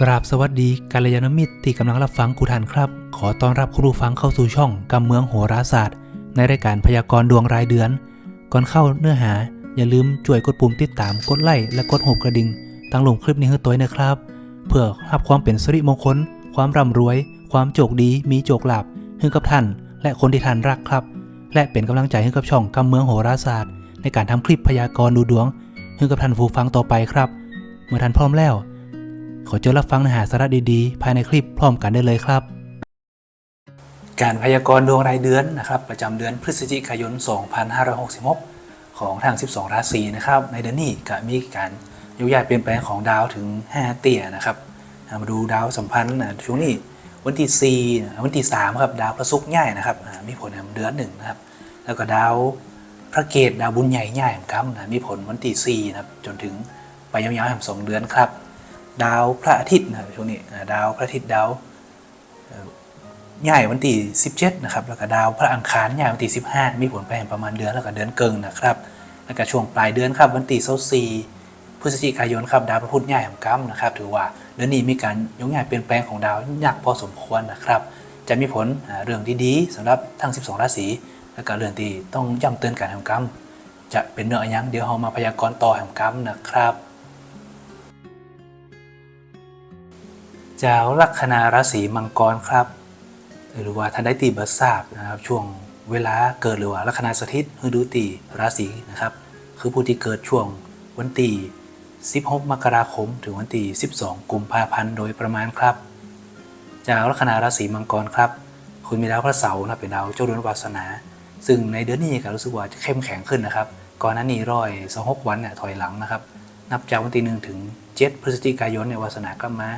กราบสวัสดีกัลยาณมิตรที่กำลังรับฟังกูทันครับ ขอต้อนรับคุณผู้ฟังเข้าสู่ช่องกำเมืองโหราศาสตร์ ในรายการพยากรณ์ดวงรายเดือน ก่อนเข้าเนื้อหา อย่าลืมช่วยกดปุ่มติดตามกดไลค์และกดหัวกระดิ่งตั้งลงคลิปนี้ให้ตัวนะครับ เพื่อรับความเป็นสิริมงคล ความร่ำรวย ความโชคดีมีโชคลาภให้กับท่าน และคนที่ท่านรักครับ และเป็นกำลังใจให้กับช่องกำเมืองโหราศาสตร์ ในการทำคลิปพยากรณ์ดูดวงให้กับท่านผู้ฟังต่อไปครับ เมื่อท่านพร้อมแล้ว ขอเจอรับฟังเนื้อหาสาระดีๆ ภายในคลิปพร้อมกันได้เลยครับ การพยากรณ์ดวงรายเดือนนะครับ ประจำเดือนพฤศจิกายน 2566 ของทาง 12 ราศีนะครับ ในเดือนนี้ก็มีการยกย้ายเปลี่ยนแปลงของดาวถึง 5 เตี่ยนะครับมาดูดาวสัมพันธ์นะช่วงนี้วันที่4วันที่3ครับดาวพระศุกร์ใหญ่นะครับมีผลในเดือนหนึ่งนะครับ แล้วก็ดาวพระเกตดาวบุญใหญ่ใหญ่ครับมีผลวันที่4นะครับจนถึงไปยาวๆแห่งสองเดือนครับ ดาวพระอาทิตย์นะครับช่วงนี้ดาวพระอาทิตย์ดาวเอ่อใหญ่วันที่17นะครับแล้วก็ดาวพระอังคารใหญ่วันที่15 มีผลไปแห่งประมาณเดือนแล้วก็เดือนเกิงนะครับแล้วก็ช่วงปลายเดือนครับวันที่24พฤศจิกายนครับดาวพระพุธใหญ่แห่งกัมนะครับถือว่าเดือนนี้มีการยกย้ายเปลี่ยนแปลงของดาวหนักพอสมควรนะครับ จะมีผลเรื่องดีๆสำหรับทั้ง 12 ราศีและก็เรื่องที่ต้องย้ำเตือนการแห่งกัมจะเป็นเนื้ออยังเดี๋ยวเรามาพยากรณ์ต่อแห่งกัมนะครับ เจ้าลัคนาราศีมังกรครับ หรือว่าท่านได้ตีบัสทราบนะครับ ช่วงเวลาเกิดหรือว่าลัคนาสถิตคือดูตีราศีนะครับ คือผู้ที่เกิดช่วงวันที่ 16 มกราคม ถึงวันที่ 12 กุมภาพันธ์โดยประมาณครับจ้าลัคนาราศีมังกรครับ คุณมีดาวพระเสาร์นะเป็นดาวเจ้าเรือนวาสนา ซึ่งในเดือนนี้ก็รู้สึกว่าจะเข้มแข็งขึ้นนะครับ ก่อนหน้านี้ร้อยสองหกวันเนี่ยถอยหลังนะครับ นับจากวันที่หนึ่งถึง 7 พฤศจิกายนเนี่ยวาสนาก็มา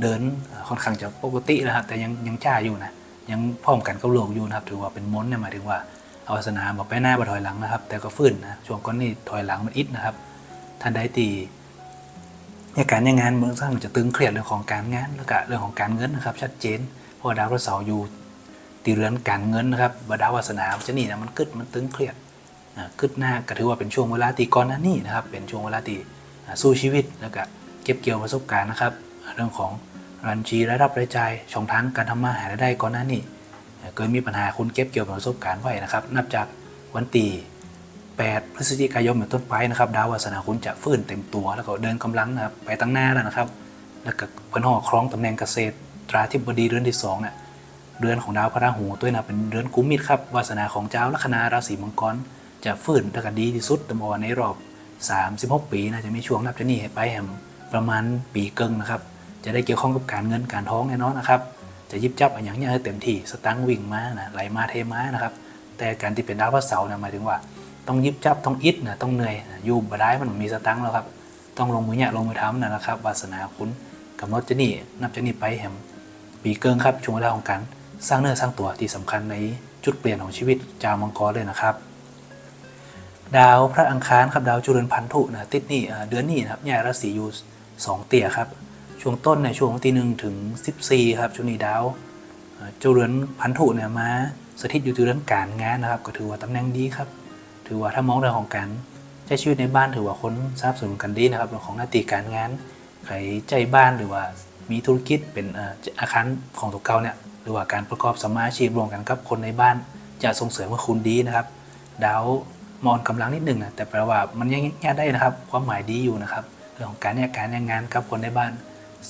เดินค่อนข้างจะปกตินะครับแต่ยังยังจ้าอยู่นะยังพร้อมกันกับโลกอยู่นะครับถือว่าเป็นมนเนี่ยหมายถึงว่าเอาวาสนาบอกไปหน้าบ่ถอยหลังนะครับ แต่ก็ฟื้นนะช่วงก้อนนี้ถอยหลังมันอิดนะครับท่านใดตีในการในงานเมืองสร้างจะตึงเครียดเรื่องของการงานแล้วก็เรื่องของการเงินนะครับ ชัดเจนเพราะว่าดาวพระเสาร์อยู่ตีเรือนการเงินนะครับบดาววาสนาจะนี่นะมันกึดมันตึงเครียดอ่าขึ้นหน้าก็ถือว่าเป็นช่วงเวลาตีก่อนหน้านี้นะครับเป็นช่วงเวลาตีสู้ชีวิตแล้วก็เก็บเกี่ยวประสบการณ์นะครับ เรื่องของ รันจีรายรับรายจ่ายช่องทางการทำมาหารายได้ก่อนหน้านี้อ่าเคยมีปัญหาคุณเก็บเกี่ยวประสบการณ์ไว้นะครับ นับจากวันตี8พฤศจิกายนเป็นต้นไปนะครับ ดาววาสนาคุณจะฟื้นเต็มตัว แล้วก็เดินกำลังนะครับไปตั้งหน้าแล้วนะครับ แล้วก็เพิ่นห่อคล้องตำแหน่งเกษตรตราธิบดีเรือนที่สองเนี่ยเดือนของดาวพระราหูด้วยนะเป็นเดือนกุมมิตรครับวาสนาของเจ้าลัคนาราศีมังกรจะฟื้นและก็ดีที่สุดตมอในรอบ 36 ปีนะจะมีช่วงนับจากนี้ไปแหมประมาณปีเกิงนะครับ จะได้เกี่ยวข้องกับการเงินการท้องแน่นอนนะครับจะยิบจับอนอย่างเนี้ยให้เต็มที่สตังวิ่งมานะไหลมาเทมานะครับ แต่การที่เป็นดาวพระเสาร์นะหมายถึงว่า ต้องยิบจับต้องอิดนะต้องเหนื่อยอยู่บ่ได้มันมีสตังแล้วครับต้องลงมือเนี่ยลงมือทำนะนะครับวาสนาคุณกำหนดจะนี่นับจากนี้ไปแหมปีเกิงครับช่วงเวลาของการสร้างเนื้อสร้างตัวที่สำคัญในจุดเปลี่ยนของชีวิตจาวมังกรเลยนะครับ ดาวพระอังคารครับดาวจุลนพันธุนะติดนี่เดือนนี้นะครับย้ายราศีอยู่สองเตี่ยครับ ช่วงต้นในช่วงวันที่หนึ่งถึง14ครับช่วงนี้ดาวเอ่อจุลนพันธุเนี่ยมาสถิตอยู่ที่เรื่องการงานนะครับ ก็ถือว่าตำแหน่งดีครับ ถือว่าถ้ามองเรื่องของการใช้ชีวิตในบ้านถือว่าคนสนับสนุนกันดีนะครับเรื่องของหน้าที่การงานใครใจบ้านหรือว่ามีธุรกิจเป็นอาคารของตัวเก่าเนี่ยหรือว่าการประกอบสมาชีพรวมกันกับคนในบ้าน จะส่งเสริมให้คุณดีนะครับ ดาวมอนกำลังนิดหนึ่งนะแต่แปลว่ามันยังแง่ได้นะครับ ความหมายดีอยู่นะครับเรื่องของการแยกการแยกงานกับคนในบ้าน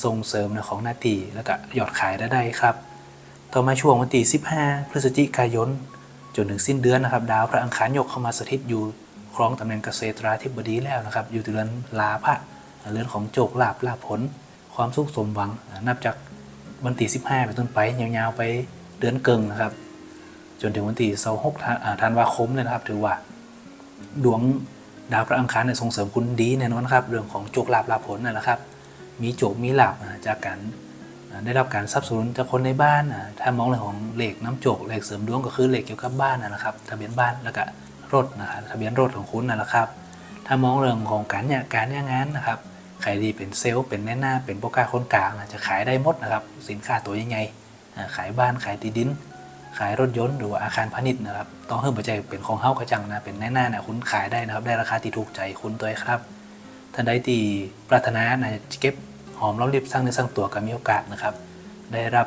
ส่งเสริมของนาทีแล้วก็ยอดขายได้ได้ครับ ต่อมาช่วงวันที่15 พฤศจิกายน จนถึงสิ้นเดือนนะครับ ดาวพระอังคารยกเข้ามาสถิตอยู่ครองตำแหน่งเกษตราธิบดีแล้วนะครับ อยู่ที่เรือนลาภะเรือนของโจกลาภลาผล ความสุขสมหวังนับจากวันที่15เป็นต้นไปยาวๆไปเดือนเกิงนะครับ จนถึงวันที่26ธันวาคมเลยนะครับ ถือว่า ดวงดาวพระอังคารเนี่ยส่งเสริมคุณดีแน่นอนครับ เรื่องของโจกลาภลาภผลนั่นแหละครับ มีโจกมีหลาภอ่าจากการได้รับการสนับสนุนจากคนในบ้านถ้ามองเรื่องของเหลขน้ำโจกเหลขเสริมดวงก็คือเหลขเกี่ยวกับบ้านนะครับทะเบียนบ้านแล้วก็รถนะครับทะเบียนรถของคุณนั่นแหละครับ ถ้ามองเรื่องของการเนี่ยการเนี่ยงานนะครับใครดีเป็นเซลล์เป็นแน่หน้าเป็นโปรกาคนกลางจะขายได้หมดนะครับ สินค้าตัวยังไงขายบ้านขายที่ดิน ขายรถยนต์หรือว่าอาคารพาณิชย์นะครับต้องเพิ่มปัจจัยเป็นของเฮ้ากระจังนะเป็นแน่หน้าเนี่ยคุณขายได้นะครับ ได้ราคาที่ถูกใจคุณตัวเองครับท่านใดที่ปรารถนานะจะเก็บ หอมรอมริบสร้างเนื้อสร้างตัวก็มีโอกาสนะครับ ได้รับ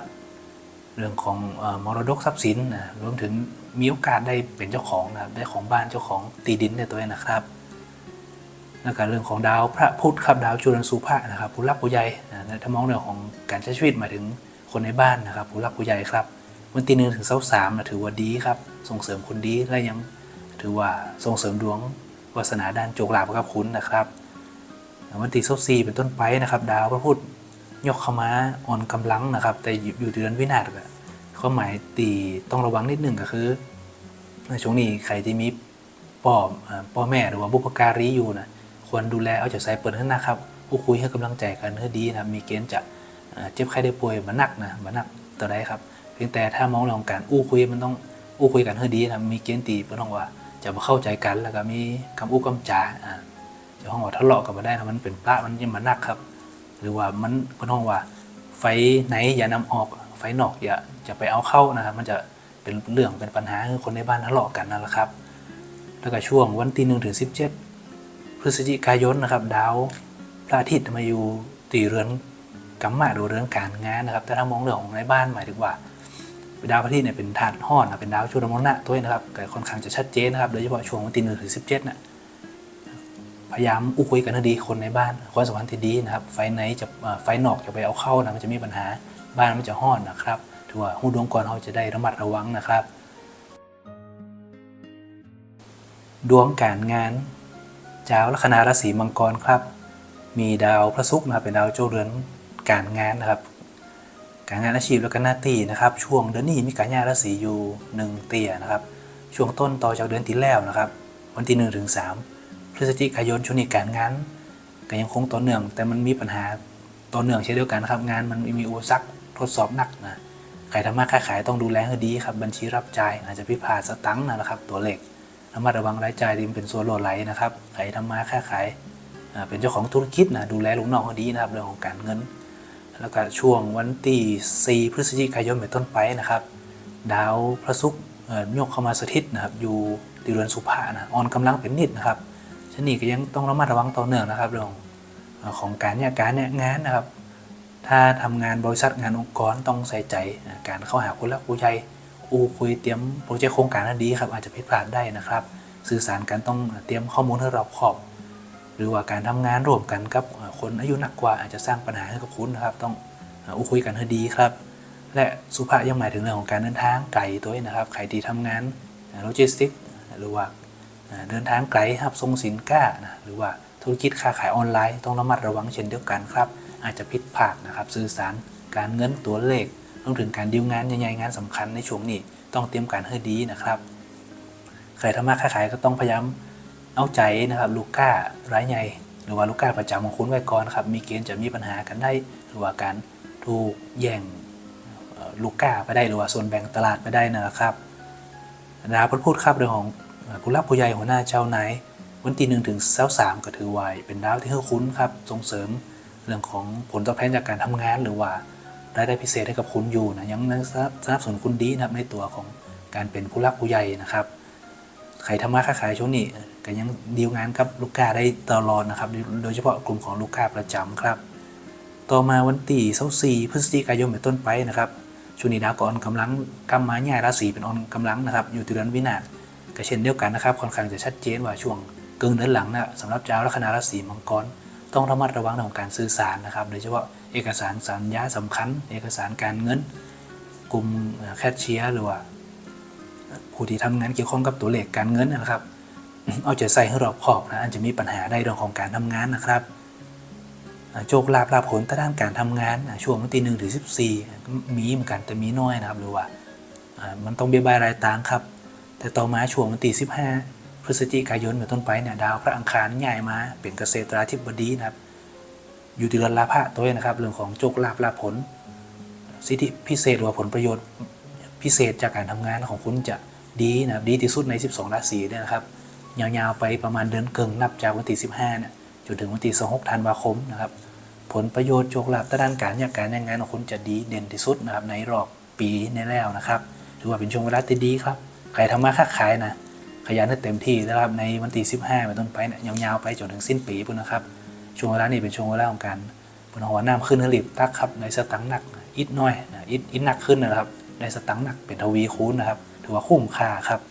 เรื่องของเออมรดกทรัพย์สินนะรวมถึงมีโอกาสได้เป็นเจ้าของนะครับได้ของบ้านเจ้าของตีดินในตัวเองนะครับแล้วก็เรื่องของดาวพระพุธครับดาวจุลสุภะนะครับผู้รักผู้ใหญ่นะและถ้ามองเรื่องของการใช้ชีวิตหมายถึงคนในบ้านนะครับผู้รักผู้ใหญ่ครับวันที่หนึ่งถึงเสาสามนะถือว่าดีครับส่งเสริมคนดีและยังถือว่าส่งเสริมดวงวาสนาด้านโจกลาภกับคุณนะครับ วันที่เสาสี่เป็นต้นไปนะครับ ดาวพระพุธยกเข้ามาอ่อนกำลังนะครับ แต่อยู่เดือนวินาศก็ข้อหมายตีต้องระวังนิดหนึ่งก็คือในช่วงนี้ใครที่มีพ่อพ่อแม่หรือว่าบุพการีอยู่นะควรดูแลเอาใจใส่เปิดขึ้นนะครับผู้คุยให้กำลังใจกันให้ดีนะมีเกณฑ์จะเจ็บไข้ได้ป่วยมาหนักนะมาหนักตัวใดครับ เพียงแต่ถ้ามองเรื่องการอู้คุยมันต้องอู้คุยกันให้ดีนะมีเกณฑ์ตีเพื่อว่าจะมาเข้าใจกันแล้วก็มีคำอู้คำจาอ่า จะห้องว่าทะเลาะกันมาได้นะมันเป็นพระมันยังมาหนักครับ หรือว่ามันเพื่อห้องว่า ไฟไหนอย่านำออก ไฟนอกอย่าจะไปเอาเข้านะครับมันจะเป็นเรื่องเป็นปัญหาคือคนในบ้านทะเลาะกันนั่นแหละครับ แล้วก็ช่วงวันที่หนึ่งถึงสิบเจ็ดพฤศจิกายนนะครับ ดาวพระอาทิตย์มาอยู่ตีเรือนกัมมะหรือเรือนการงานนะครับ แต่ถ้ามองเรื่องของในบ้านหมายถึงว่าดาวพระอาทิตย์เนี่ยเป็นธาตุห้อนนะเป็นดาวชุรมรณะตัวนี้นะครับแต่ค่อนข้างจะชัดเจนนะครับโดยเฉพาะช่วงวันที่หนึ่งถึงสิบเจ็ดน่ะ พยายามอุ้คุยกันให้ดีคนในบ้านความสัมพันธ์ที่ดีนะครับ ไฟไหนจะไฟนอกจะไปเอาเข้านะมันจะมีปัญหาบ้านมันจะห้อนนะครับถือว่าหูดวงก่อนเขาจะได้ระมัดระวังนะครับ ดวงการงานเจ้าลัคนาราศีมังกรครับ มีดาวพระศุกร์นะครับเป็นดาวเจ้าเรือนการงานนะครับ การงานอาชีพและก็หน้าที่นะครับ ช่วงเดือนนี้มีการงานราศีอยู่หนึ่งเตียนะครับ ช่วงต้นต่อจากเดือนที่แล้วนะครับ วันที่หนึ่งถึงสาม พฤศจิกายนช่วงนี้การงานก็ยังคงต่อเนื่อง แต่มันมีปัญหาต่อเนื่องเช่นเดียวกันนะครับ งานมันมีอุปสรรคทดสอบหนักนะใครทำมาค้าขายต้องดูแลให้ดีครับ บัญชีรับจ่ายอาจจะพิพาทสตังค์นะครับ ตัวเลขระมัดระวังรายจ่ายที่มันเป็นส่วนหล่อไหลนะครับใครทำมาค้าขายอ่าเป็นเจ้าของธุรกิจนะดูแลลูกน้องให้ดีนะครับเรื่องของการเงิน แล้วก็ช่วงวันที่4พฤศจิกายนเป็นต้นไปนะครับ ดาวพระศุกร์เอ่อยกเข้ามาสถิตนะครับ อยู่ที่เรือนสุภานะอ่อนกำลังเป็นนิดนะครับ ชนนี้ก็ยังต้องระมัดระวังต่อเนื่องนะครับเรื่องของการเนี่ยการเนี่ยงานนะครับ ถ้าทำงานบริษัทงานองค์กรต้องใส่ใจการเข้าหาผู้รักผู้ใหญ่อู้คุยเตรียมโปรเจกต์โครงการให้ดีครับอาจจะผิดพลาดได้นะครับ สื่อสารกันต้องเตรียมข้อมูลให้รอบคอบ หรือว่าการทำงานร่วมกันกับคนอายุหนักกว่าอาจจะสร้างปัญหาให้กับคุณนะครับต้องอูคุยกันให้ดีครับ และสุภาพยังหมายถึงเรื่องของการเดินทางไกลตัวเองนะครับใครที่ทำงานโลจิสติกหรือว่า เดินทางไกลครับส่งสินค้านะหรือว่าธุรกิจค้าขายออนไลน์ต้องระมัดระวังเช่นเดียวกันครับ อาจจะผิดพลาดนะครับสื่อสารการเงินตัวเลขรวมถึงการดีลงานใหญ่ๆงานสำคัญในช่วงนี้ต้องเตรียมการให้ดีนะครับใครทำมาค้าขายก็ต้องพยายามเอาใจนะครับลูกค้ารายใหญ่หรือว่าลูกค้าประจำของคุณไว้ก่อนครับมีเกณฑ์จะมีปัญหากันได้ หรือว่าการถูกแย่งลูกค้าไปได้หรือว่าส่วนแบ่งตลาดไปได้นะครับดาวพุธพูดครับเรื่องของ ผู้รับผู้ใหญ่หัวหน้าเจ้านายวันที่หนึ่งถึงเสาสามก็ถือว่าเป็นดาวที่ให้คุ้นครับส่งเสริมเรื่องของผลตอบแทนจากการทำงานหรือว่ารายได้พิเศษให้กับคุณอยู่นะยังสนับสนุนคุณดีนะครับในตัวของการเป็นผู้รักผู้ใหญ่นะครับใครทำมาค้าขายช่วงนี้ก็ยังดีลงานกับลูกค้าได้ตลอดนะครับ โดยเฉพาะกลุ่มของลูกค้าประจำครับ ต่อมาวันที่24พฤศจิกายนเป็นต้นไปนะครับช่วงนี้ดาวก็อ่อนกำลังกำมาใหญ่ราศีเป็นออนกำลังนะครับ อยู่ที่เดือนวินาศ ก็เช่นเดียวกันนะครับค่อนข้างจะชัดเจนว่าช่วงกึ่งเดือนหลังนะสำหรับเจ้าลัคนาราศีมังกรต้องระมัดระวังเรื่องของการสื่อสารนะครับโดยเฉพาะเอกสารสัญญาสำคัญ เอกสารการเงิน กลุ่มแคชเชียร์หรือว่าผู้ที่ทำงานเกี่ยวข้องกับตัวเลขการเงินนะครับ เอาใจใส่ให้รอบขอบนะอาจจะมีปัญหาได้เรื่องของการทำงานนะครับโชคลาภลาภผลทางด้านการทำงานช่วงวันที่หนึ่งถึงสิบสี่มีเหมือนกันแต่มีน้อยนะครับหรือว่าอ่ามันต้องเบี้ยบายรายต่างครับ แต่ต่อมาช่วงวันที่สิบห้าพฤศจิกายนเป็นต้นไปเนี่ยดาวพระอังคารย้ายมาเป็นเกษตราธิบดีนะครับ อยู่ที่เรือนลาภะตัวเองนะครับ เรื่องของโชคลาภลาภผล สิทธิพิเศษหรือว่าผลประโยชน์พิเศษจากการทำงานของคุณจะดีนะครับดีที่สุดใน 12 ราศีเนี่ยนะครับยาวๆไปประมาณเดือนเกิงนับจากวันที่15เนี่ยจนถึงวันที่26ธันวาคมนะครับ ผลประโยชน์โชคลาภด้านการงานการงานของคุณจะดีเด่นที่สุดนะครับในรอบปีในแล้วนะครับ ถือว่าเป็นช่วงเวลาที่ดีครับ ใครทำมาค้าขายนะขยันให้เต็มที่นะครับในวันที่15เป็นต้นไปเนี่ยยาวๆไปจนถึงสิ้นปีพุ่นนะครับ ช่วงเวลานี้เป็นช่วงเวลาของการบนหัวน้ำขึ้นนรีบตักครับในสตังค์หนักอิดน้อยนะอิดอิดหนักขึ้นนะครับในสตังค์หนักเป็นทวีคูณนะครับถือว่าคุ้มค่าครับ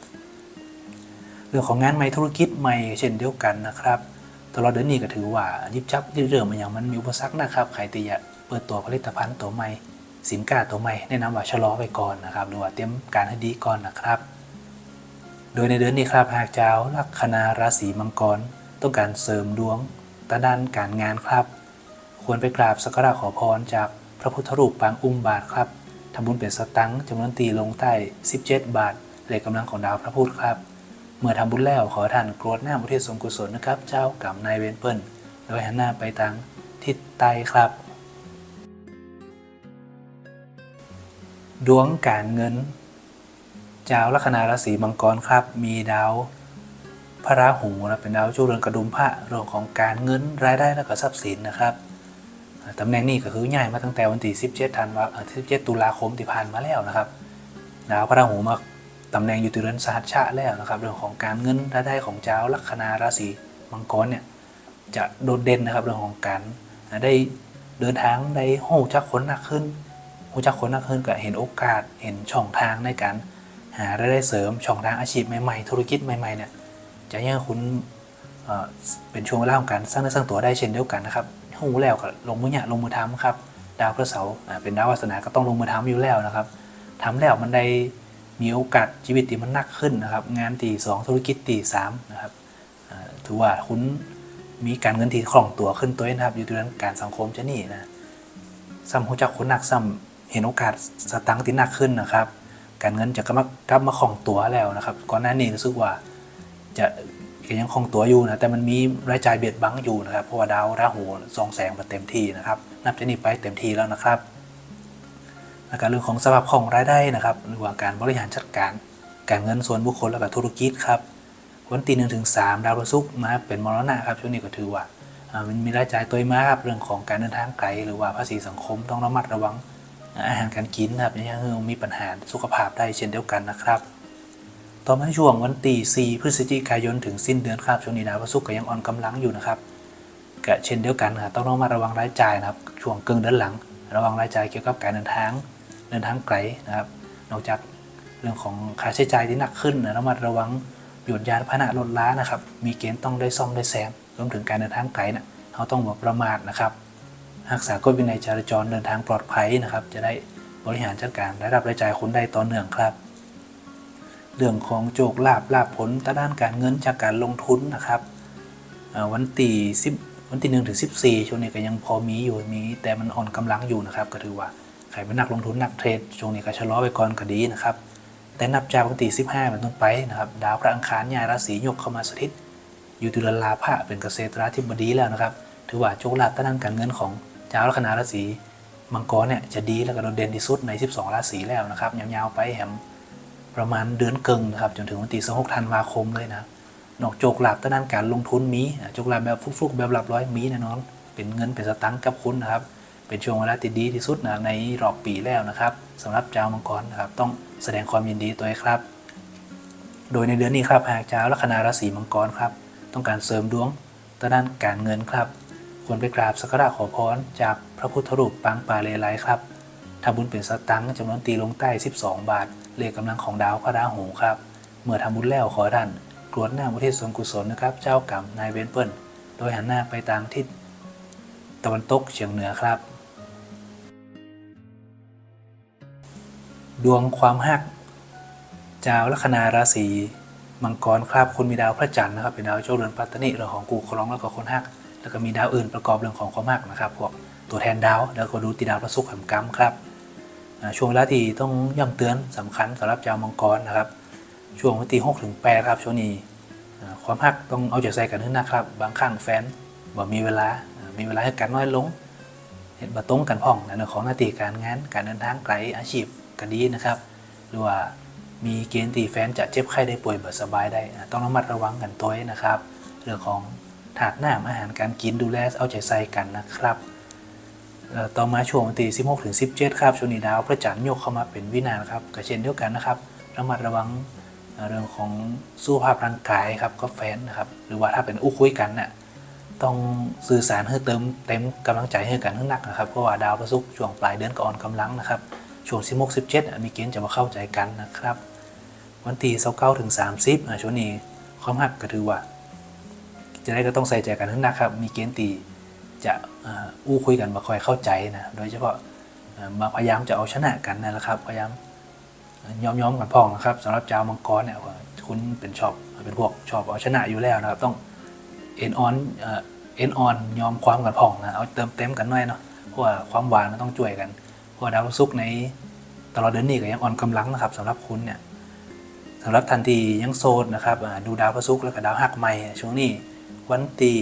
เรื่องของงานใหม่ธุรกิจใหม่เช่นเดียวกันนะครับตลอดเดือนนี้ก็ถือว่ายิบจับเรื่องมันอย่างมันมีอุปสรรคนะครับใครที่อยากเปิดตัวผลิตภัณฑ์ตัวใหม่สินค้าตัวใหม่แนะนำว่าชะลอไปก่อนนะครับหรือว่าเตรียมการให้ดีก่อนนะครับ โดยในเดือนนี้ครับหากเจ้าลัคนาราศีมังกร ต้องการเสริมดวงตะด้านการงานครับ ควรไปกราบสักการะขอพรจากพระพุทธรูปปางอุ้มบาทครับทำบุญเป็นสตังค์จำนวนตีลงใต้ 17 บาทเลขกำลังของดาวพระพุธครับ เมื่อทำบุญแล้วขอท่านโกรธหน้าบุทิศส่วนกุศลนะครับ เจ้ากรรมนายเวรเปิลโดยหันหน้าไปทางทิศใต้ครับ ดวงการเงิน เจ้าลัคนาราศีมังกรครับ มีดาวพระราหูนะเป็นดาวเจุเรือนกระดุมพระเรื่องของการเงินรายได้และก็ทรัพย์สินนะครับตำแหน่งนี้ก็คือใหญ่มาตั้งแต่วันที่17ธันวาเอ่อ17ตุลาคมที่ผ่านมาแล้วนะครับดาวพระราหูมาตำแหน่งอยู่ที่เรือนสหัชชะแล้วนะครับ เรื่องของการเงินรายได้ของเจ้าลัคนาราศีมังกรเนี่ยจะโดดเด่นนะครับเรื่องของการได้เดินทางได้โหจักคนหนักขึ้นรู้จักคนมากขึ้นก็เห็นโอกาสเห็นช่องทางในการ หารายได้เสริมช่องทางอาชีพใหม่ๆ ธุรกิจใหม่ๆเนี่ยจะยังคุณเป็นช่วงเวลาของการสร้างเนื้อสร้างตัวได้เช่นเดียวกันนะครับหูแล้วก็ลงมือเนี่ยลงมือทำครับ ดาวพฤหัสอ่าเป็นดาววาสนาก็ต้องลงมือทำอยู่แล้วนะครับทำแล้วมันได้มีโอกาสชีวิตที่มันหนักขึ้นนะครับงานตีสองธุรกิจตีสามนะครับถือว่าคุณมีการเงินที่คล่องตัวขึ้นตัวนะครับ อยู่ในเรื่องการสังคมจะนี่นะซ้ำหูจักคนหนักซ้ำเห็นโอกาสสตังค์ที่หนักขึ้นนะครับ การเงินจะกลับมากลับมาของตัวแล้วนะครับ ก่อนหน้านี้รู้สึกว่าจะยังคงตัวอยู่นะแต่มันมีรายจ่ายเบียดบังอยู่นะครับเพราะว่าดาวราหูสองแสงมาเต็มที่นะครับ นับจากนี้ไปเต็มที่แล้วนะครับแล้วก็เรื่องของสภาพคล่องรายได้นะครับหรือว่าการบริหารจัดการ การเงินส่วนบุคคลและก็ธุรกิจครับวันที่หนึ่งถึงสามดาวพฤหัสมาเป็นมรณะครับช่วงนี้ก็ถือว่ามันมีรายจ่ายตัวมาครับเรื่องของการเดินทางไกลหรือว่าภาษีสังคมต้องระมัดระวัง อาหารการกินนะครับย่างเงี้ยคือมีปัญหาสุขภาพได้เช่นเดียวกันนะครับ ต่อมาช่วงวันที่4พฤศจิกายนถึงสิ้นเดือนครับช่วงนี้ดาวพฤหัสก็ยังอ่อนกำลังอยู่นะครับก็เช่นเดียวกันครับต้องระมัดระวังรายจ่ายนะครับ ช่วงกึ่งเดือนหลัง ระวังรายจ่ายเกี่ยวกับการเดินทางเดินทางไกลนะครับ นอกจากเรื่องของค่าใช้จ่ายที่หนักขึ้นนะระมัดระวังหยุดยานพาหนะลดล้านะครับ มีเกณฑ์ต้องได้ซ่อมได้แซมรวมถึงการเดินทางไกลนะเขาต้องแบบประมาทนะครับ รักษากฎวินัยจราจรเดินทางปลอดภัยนะครับ จะได้บริหารจัดการรายรับรายจ่ายคุณได้ต่อเนื่องครับ เรื่องของโจกลาบลาบผลตด้านการเงินจากการลงทุนนะครับวันที่สิบวันที่หนึ่งถึงสิบสี่ช่วงนี้ก็ยังพอมีอยู่มีแต่มันอ่อนกำลังอยู่นะครับ ก็ถือว่าใครเป็นนักลงทุนนักเทรดช่วงนี้ก็ชะลอไปก่อนก็ดีนะครับ แต่นับจากวันที่สิบห้าเป็นต้นไปนะครับ ดาวพระอังคารย้ายราศียกเข้ามาสถิต อยู่ที่เรือนลาภะเป็นเกษตราธิบดีแล้วนะครับ ถือว่าโชคลาภด้านการเงินของ เจ้าลัคนาราศีมังกรเนี่ยจะดีแล้วก็โดดเด่นที่สุดใน 12 ราศีแล้วนะครับยาวๆไปแหมประมาณเดือนเกิงนะครับจนถึงวันที่26ธันวาคมเลยนะนอกโจกลาภด้านการลงทุนมีโจกลาภแบบฟุกๆแบบหลับร้อยมีแน่นอนเป็นเงินเป็นสตังค์กับคุณนะครับ เป็นช่วงเวลาที่ดีที่สุดนะในรอบปีแล้วนะครับสำหรับเจ้ามังกรนะครับต้องแสดงความยินดีตัวเองครับ โดยในเดือนนี้ครับหากเจ้าลัคนาราศีมังกรครับต้องการเสริมดวงทางด้านการเงินครับ ควรไปกราบสักการะขอพรจากพระพุทธรูปปางป่าเลไลครับทำบุญเป็นสตังค์จำนวนตีลงใต้ 12 บาท เลขกำลังของดาวพระราหูครับ เมื่อทำบุญแล้วขอท่านกรวดหน้ามุทิศส่วนกุศลนะครับ เจ้ากรรมนายเวนเปิลโดยหันหน้าไปทางทิศตะวันตกเฉียงเหนือครับ ดวงความหักจ้าลัคนาราศีมังกรครับคุณมีดาวพระจันทร์นะครับเป็นดาวเจ้าเรือนปัตตนิเรื่อของกูครองแล้วก็คนหัก แล้วก็มีดาวอื่นประกอบเรื่องของความหักนะครับพวกตัวแทนดาว แล้วก็ดูตีดาวพระศุกร์แห่งกรรมครับช่วงเวลาที่ต้องย้ำเตือนสำคัญสำหรับเจ้ามังกรนะครับ ช่วงวันที่6ถึง8ครับช่วงนี้ความหักต้องเอาใจใส่กันนึงนะครับ บางครั้งแฟนบ่มีเวลา มีเวลาให้กันน้อยลงเห็นมาตรงกันพ่องในเรื่องของหน้าที่การงาน การเดินทางไกลอาชีพก็ดีนะครับ หรือว่ามีเกณฑ์ตีแฟนจะเจ็บไข้ได้ป่วยบ่สบายได้ ต้องระมัดระวังกันตัวนะครับ เรื่องของ ถาดน้ำอาหารการกินดูแลเอาใจใส่กันนะครับต่อมาช่วงวันที่16 ถึง 17 ครับช่วงนี้ดาวพระจันทร์ยกเข้ามาเป็นวินาศครับก็เช่นเดียวกันนะครับระมัดระวังเรื่องของสุขภาพร่างกายครับก็แฟนนะครับหรือว่าถ้าเป็นอู้คุยกันน่ะต้องสื่อสารให้เติมเต็มกำลังใจให้กันให้หนักนะครับเพราะว่าดาวพระศุกร์ช่วงปลายเดือนก็อ่อนกำลังนะครับช่วง 16 17 มีเกณฑ์จะมาเข้าใจกันนะครับ วันที่29ถึง 30ช่วงนี้ความหักก็ถือว่า จะได้ก็ต้องใส่ใจกันให้หนักครับ มีเกณฑ์ตีจะอู้คุยกันมาคอยเข้าใจนะโดยเฉพาะมาพยายามจะเอาชนะกันนะครับ พยายามยอมยอมๆกันพองนะครับสำหรับเจ้ามังกรเนี่ยคุณเป็นชอบเป็นพวกชอบเอาชนะอยู่แล้วนะครับ ต้องเอ็นออนเอ็นออนยอมความกันผ่องนะเอาเติมเต็มกันหน่อยเนาะเพราะว่าความหวานมันต้องช่วยกันเพราะว่าดาวพฤหัสในตลอดเดือนนี้ก็ยังอ่อนกำลังนะครับสำหรับคุณเนี่ยสำหรับทันทียังโซนนะครับดูดาวพฤหัสแล้วก็ดาวหักใหม่ช่วงนี้ วันที่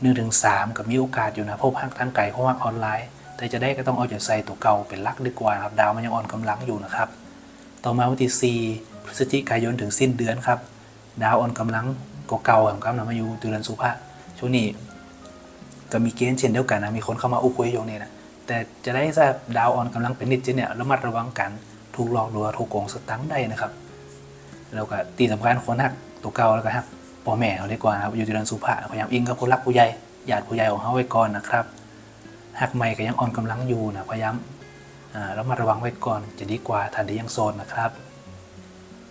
หนึ่งถึงสามก็มีโอกาสอยู่นะพบหักทางไกลเพราะว่าออนไลน์ แต่จะได้ก็ต้องเอาใจใส่ตัวเก่าเป็นลักดีกว่าครับดาวมันยังอ่อนกำลังอยู่นะครับ ต่อมาวันที่ 4 พฤศจิกายนถึงสิ้นเดือนครับ ดาวอ่อนกำลังก็เก่าของกำลังมาอยู่เดือนสุภาช่วงนี้ก็มีเกณฑ์เช่นเดียวกันนะมีคนเข้ามาอุ้คุยช่วงนี้นะแต่จะได้ทราบดาวอ่อนกำลังเป็นนิดเจเนี่ยระมัดระวังกันถูกหลอกลวงถูกโกงสตังค์ได้นะครับ แล้วก็ตีสำคัญคนหักตัวเก่าแล้วก็หัก พ่อแม่เขาดีกว่าครับอยู่เดือนสุภาพยายามอิงกับผู้รักผู้ใหญ่ญาติผู้ใหญ่ของเขาไว้ก่อนนะครับหักใหม่ก็ยังอ่อนกำลังอยู่นะพยายามอ่าระมัดระวังไว้ก่อนจะดีกว่าทันที่ยังโซนนะครับ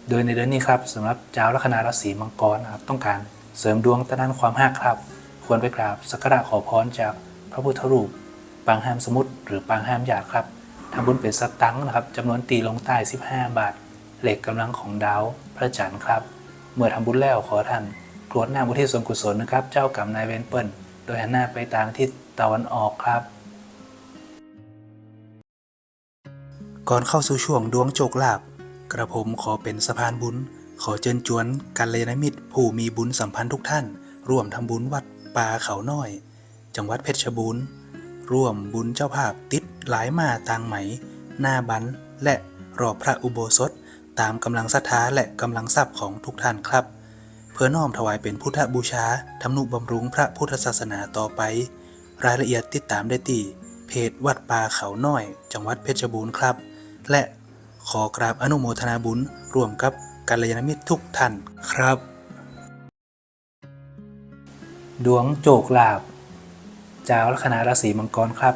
โดยในเดือนนี้ครับสำหรับเจ้าลัคนาราศีมังกรนะครับต้องการเสริมดวงตะด้านความหักครับ ควรไปกราบสักการะขอพรจากพระพุทธรูปปางห้ามสมุทรหรือปางห้ามหยาดครับทำบุญเป็นสตังค์นะครับจำนวนตีลงใต้ 15 บาท เหล็กกำลังของดาวพระจันทร์ครับ เมื่อทำบุญแล้วขอท่าน กรวดน้ำอุทิศส่วนกุศลนะครับ เจ้ากรรมนายเวรเปิลโดยหันหน้าไปทางทิศตะวันออกครับ ก่อนเข้าสู่ช่วงดวงโจกลาบกระผมขอเป็นสะพานบุญ ขอเชิญชวนกัลยาณมิตร ผู้มีบุญสัมพันธ์ทุกท่าน ร่วมทำบุญวัดป่าเขาน้อย จังหวัดเพชรบูรณ์ร่วมบุญเจ้าภาพติดหลายมาตางไหม หน้าบันและรอบพระอุโบสถ ตามกำลังศรัทธาและกำลังทรัพย์ของทุกท่านครับ เพื่อน้อมถวายเป็นพุทธบูชาทำนุบำรุงพระพุทธศาสนาต่อไป รายละเอียดติดตามได้ที่เพจวัดป่าเขาน้อย จังหวัดเพชรบูรณ์ครับ และขอกราบอนุโมทนาบุญร่วมกับกัลยาณมิตรทุกท่านครับ ดวงโจกลาบจ้าลัคนาราศีมังกรครับ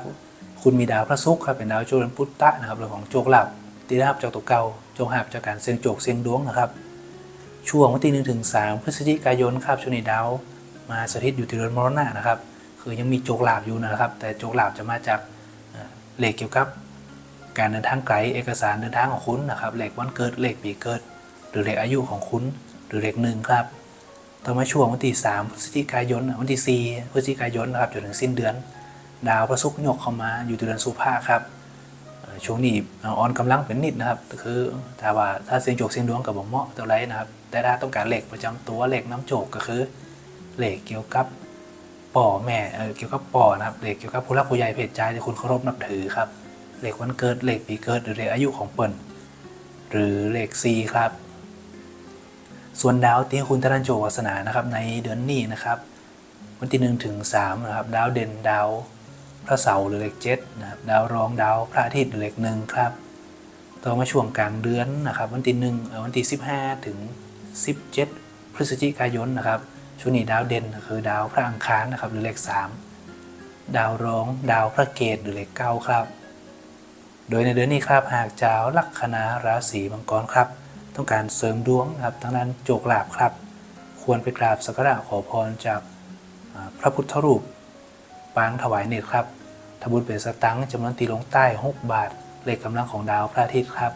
คุณมีดาวพระศุกร์ครับเป็นดาวโจรพุตตะนะครับเรื่องของโจกลาบที่ได้รับจากตัวเก่าโจงหับจากการเสียงโจกเสียงดวงนะครับ ช่วงวันที่หนึ่งถึงสามพฤศจิกายนครับช่วงนี้ดาวมาสถิตอยู่ที่เรือนมรณะนะครับ คือยังมีโจกลาบอยู่นะครับ แต่โจกลาบจะมาจากเลขเกี่ยวกับ การเดินทางไกลเอกสารเดินทางของคุณนะครับเลขวันเกิดเลขปีเกิด หรือเลขอายุของคุณหรือเลขหนึ่งครับต่อมาช่วงวันที่3พฤศจิกายนวันที่4พฤศจิกายนนะครับจนถึงสิ้นเดือน ดาวพระศุกร์ยกเข้ามาอยู่ที่เดือนสุภาครับช่วงนี้อ่อนกำลังเป็นนิดนะครับ คือถ้าว่าถ้าเสียงโจกเสียงดวงกับบ่เหมาะเท่าไรนะครับ แต่ถ้าต้องการเลขประจำตัวเลขน้ำโจกก็คือเลขเกี่ยวกับป่อแม่เกี่ยวกับป่อนะครับเลขเกี่ยวกับผู้รักผู้ใหญ่เพศใจที่คุณเคารพนับถือครับเลขวันเกิดเลขปีเกิดหรือเลขอายุของเปิ่นหรือเลข C ครับ ส่วนดาวที่คุณทรันโจวาสนานะครับในเดือนนี้นะครับ วันที่หนึ่งถึงสามนะครับดาวเด่นดาวพระเสาร์หรือเลขเจ็ดนะครับดาวรองดาวพระอาทิตย์หรือเลขหนึ่งครับต่อมาช่วงกลางเดือนนะครับ วันที่หนึ่งวันที่สิบห้าถึง สิบเจ็ดพฤศจิกายนนะครับช่วงนี้ดาวเด่นคือดาวพระอังคารนะครับหรือเลขสามดาวรอง ดาวพระเกตหรือเลขเก้าครับ โดยในเดือนนี้ครับหากเจ้าลัคนาราศีมังกรครับ ต้องการเสริมดวงครับทั้งนั้นโจกลาบครับ ควรไปกราบสักการะขอพรจากพระพุทธรูปปางถวายเนตรครับทบุญเป็นสตังค์จำนวนตีลงใต้ 6 บาท เลขกำลังของดาวพระอาทิตย์ครับ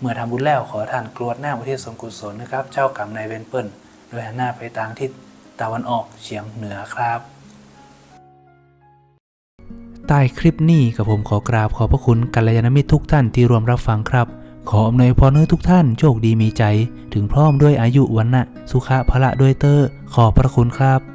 เมื่อทำบุญแล้วขอท่านกรวดหน้าประเทศสมกุศลนะครับเจ้ากรรมนายเวรเปิลโดยหันหน้าไปทางทิศตะวันออกเฉียงเหนือครับ ใต้คลิปนี้กับผมขอกราบขอบพระคุณกัลยาณมิตรทุกท่านที่รวมรับฟังครับ ขออำนวยพรให้ทุกท่านโชคดีมีใจ ถึงพร้อมด้วยอายุวันนะสุขะพละด้วยเตอร์ขอบพระคุณครับ